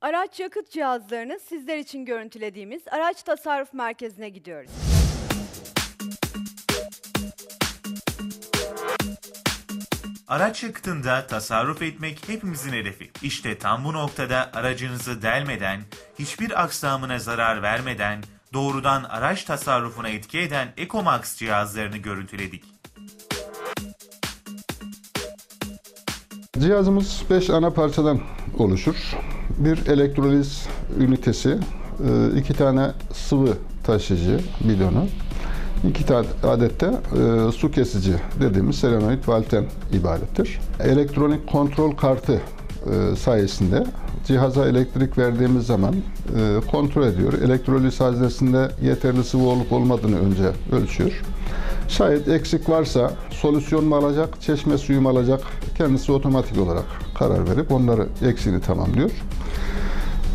araç yakıt cihazlarını sizler için görüntülediğimiz Araç Tasarruf Merkezi'ne gidiyoruz. Araç yakıtında tasarruf etmek hepimizin hedefi. İşte tam bu noktada aracınızı delmeden, hiçbir aksamına zarar vermeden, doğrudan araç tasarrufuna etki eden Ecomax cihazlarını görüntüledik. Cihazımız 5 ana parçadan oluşur. Bir elektroliz ünitesi, e, iki tane sıvı taşıyıcı bidonu, iki adet de e, su kesici dediğimiz selenoid valten ibarettir. Elektronik kontrol kartı e, sayesinde cihaza elektrik verdiğimiz zaman kontrol ediyor. Elektroliz haznesinde yeterli sıvı olup olmadığını önce ölçüyor. Şayet eksik varsa solüsyon mu alacak, çeşme suyu mu alacak kendisi otomatik olarak karar verip onları eksiğini tamamlıyor.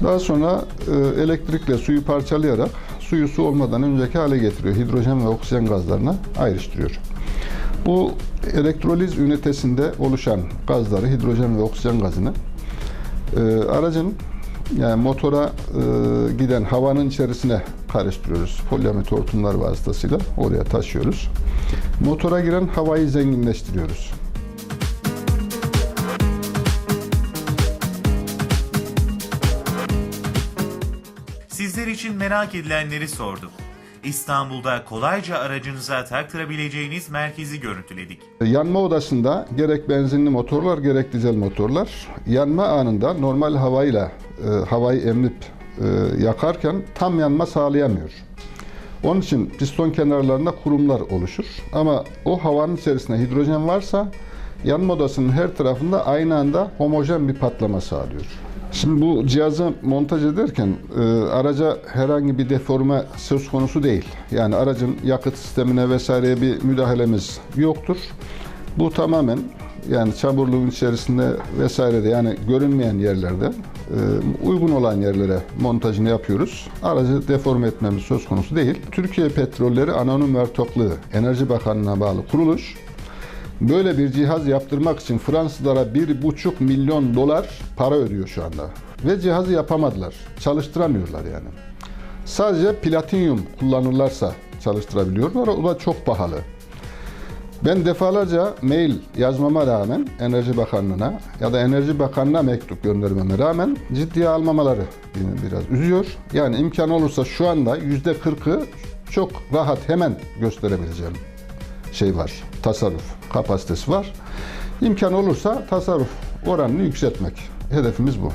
Daha sonra e, elektrikle suyu parçalayarak suyu su olmadan önceki hale getiriyor. Hidrojen ve oksijen gazlarına ayrıştırıyor. Bu elektroliz ünitesinde oluşan gazları, hidrojen ve oksijen gazını e, aracın yani motora e, giden havanın içerisine karıştırıyoruz. Polyamet hortumlar vasıtasıyla oraya taşıyoruz. Motora giren havayı zenginleştiriyoruz. Sizler için merak edilenleri sorduk. İstanbul'da kolayca aracınıza taktırabileceğiniz merkezi görüntüledik. Yanma odasında gerek benzinli motorlar gerek dizel motorlar yanma anında normal havayla e, havayı emip e, yakarken tam yanma sağlayamıyor. Onun için piston kenarlarında kurumlar oluşur. Ama o havanın içerisinde hidrojen varsa yanma odasının her tarafında aynı anda homojen bir patlama sağlıyor. Şimdi bu cihazı montaj ederken e, araca herhangi bir deforme söz konusu değil. Yani aracın yakıt sistemine vesaireye bir müdahalemiz yoktur. Bu tamamen yani çamurluğun içerisinde vesairede yani görünmeyen yerlerde e, uygun olan yerlere montajını yapıyoruz. Aracı deforme etmemiz söz konusu değil. Türkiye Petrolleri Anonim Vertokluğu Enerji Bakanlığı'na bağlı kuruluş Böyle bir cihaz yaptırmak için Fransızlara 1,5 milyon dolar para ödüyor şu anda. Ve cihazı yapamadılar. Çalıştıramıyorlar yani. Sadece platinyum kullanırlarsa çalıştırabiliyorlar. O da çok pahalı. Ben defalarca mail yazmama rağmen Enerji Bakanlığı'na ya da Enerji Bakanlığı'na mektup göndermeme rağmen ciddiye almamaları beni biraz üzüyor. Yani imkan olursa şu anda %40'ı çok rahat hemen gösterebileceğim şey var. Tasarruf kapasitesi var. İmkan olursa tasarruf oranını yükseltmek. Hedefimiz bu.